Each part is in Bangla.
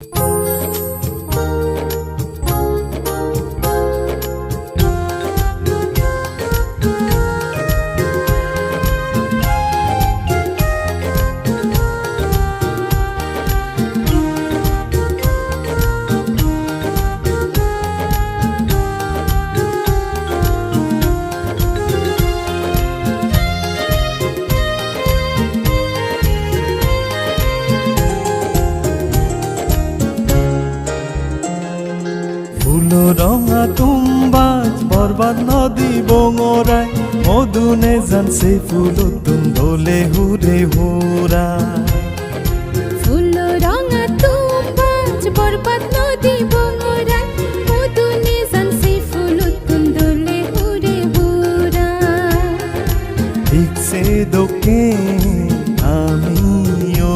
Oh, ফুল রঙা তুম্বাজ বরবাদ নদী বঙরায় মধুনে জানছে ফুল তুম দোলে হুরে। হুরা দোকে আমিও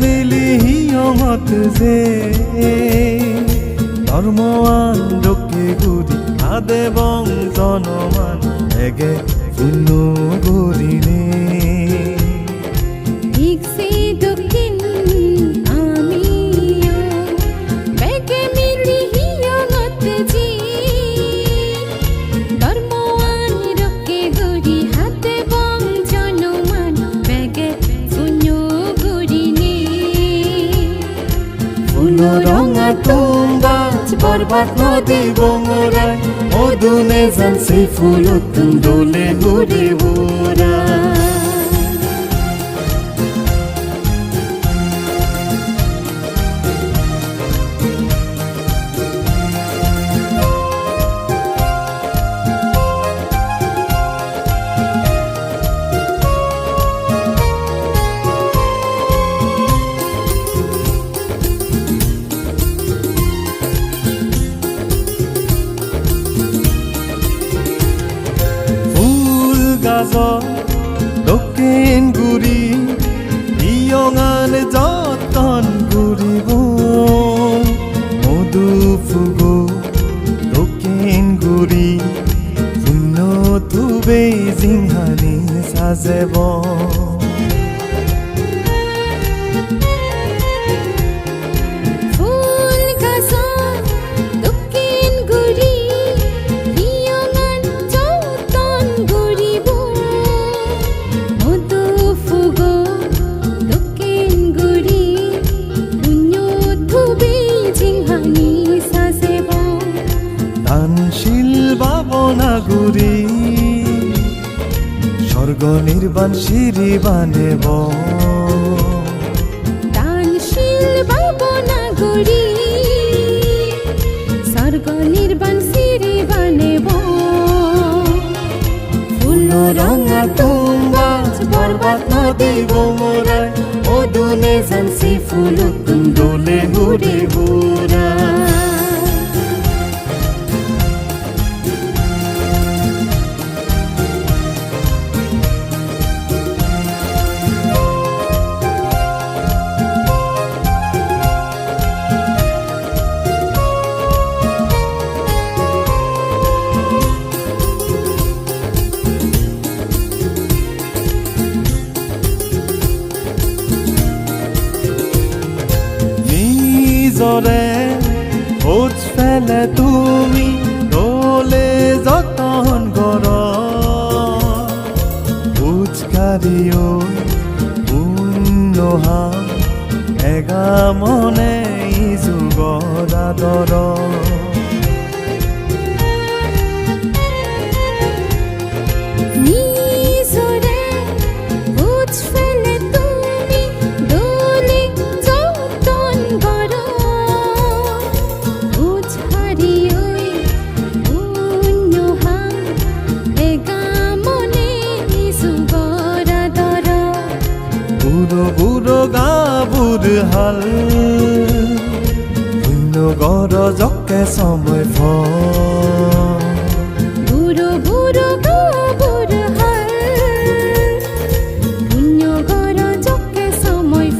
মিলি হিয়মত যে। ধর্মৱান দোকে গুৰি আদে বং জনমান এগে ফুন্য গরিনে ফুল রঙা তুম্বাজ বরবাদ নদী বঙরায় মধুনে জানছে ফুল তুম দোলে ঘুরে হুরা গাজ দক্ষিণ গুৰি ইয়ঙান যতন ঘূৰিব মধু ফুগ দক্ষিণ গুৰি শূন্য থুবে জিংহানি সাজেব। দানশীল বাবনা গুৰি স্বর্গ নির্বাণ সিঁড়ি বানেব দানশীল ভাবনা গরি স্বর্গ নির্বাণ সিঁড়ি বানেব ফুল রঙা তুম্বাজ বরবাদ নদী বোমরায় মধুনে জানসি ফুল তুম দোলে হুরে হুরা খোঁজ ফেলে তুমি দলে যতন কৰ খোজকাঢ়িও পুণ্যহা এগা মনে হাল। শূন্য গৰ জকে সময় ফ। বুড়ো বুড়ো গোবর হাল। পুণ্য গর জকে সময়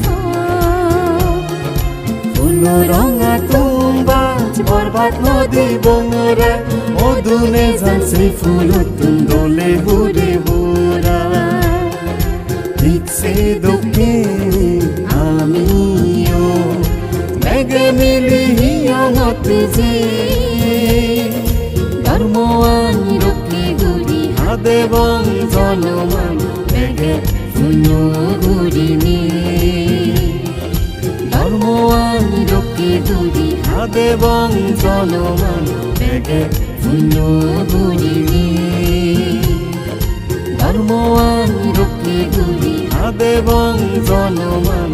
ফুল রঙা তুম্বাজ বরবাদ নদী বঙরা মধুনে জানছে ফুল তুম হুরে হুরা ঠিকছে দোকে আমিও একে মিলি হিয়ঙত যে ধর্মৱান লোকে গুৰি হাদেবং জনমান বেগে শুনো গুৰিনি ধর্মৱান লোকে গুৰি হাদেবং জনমান বেগে শুনো গুৰিনি ধর্মৱান লোকে গুৰি হাদেবং জনমান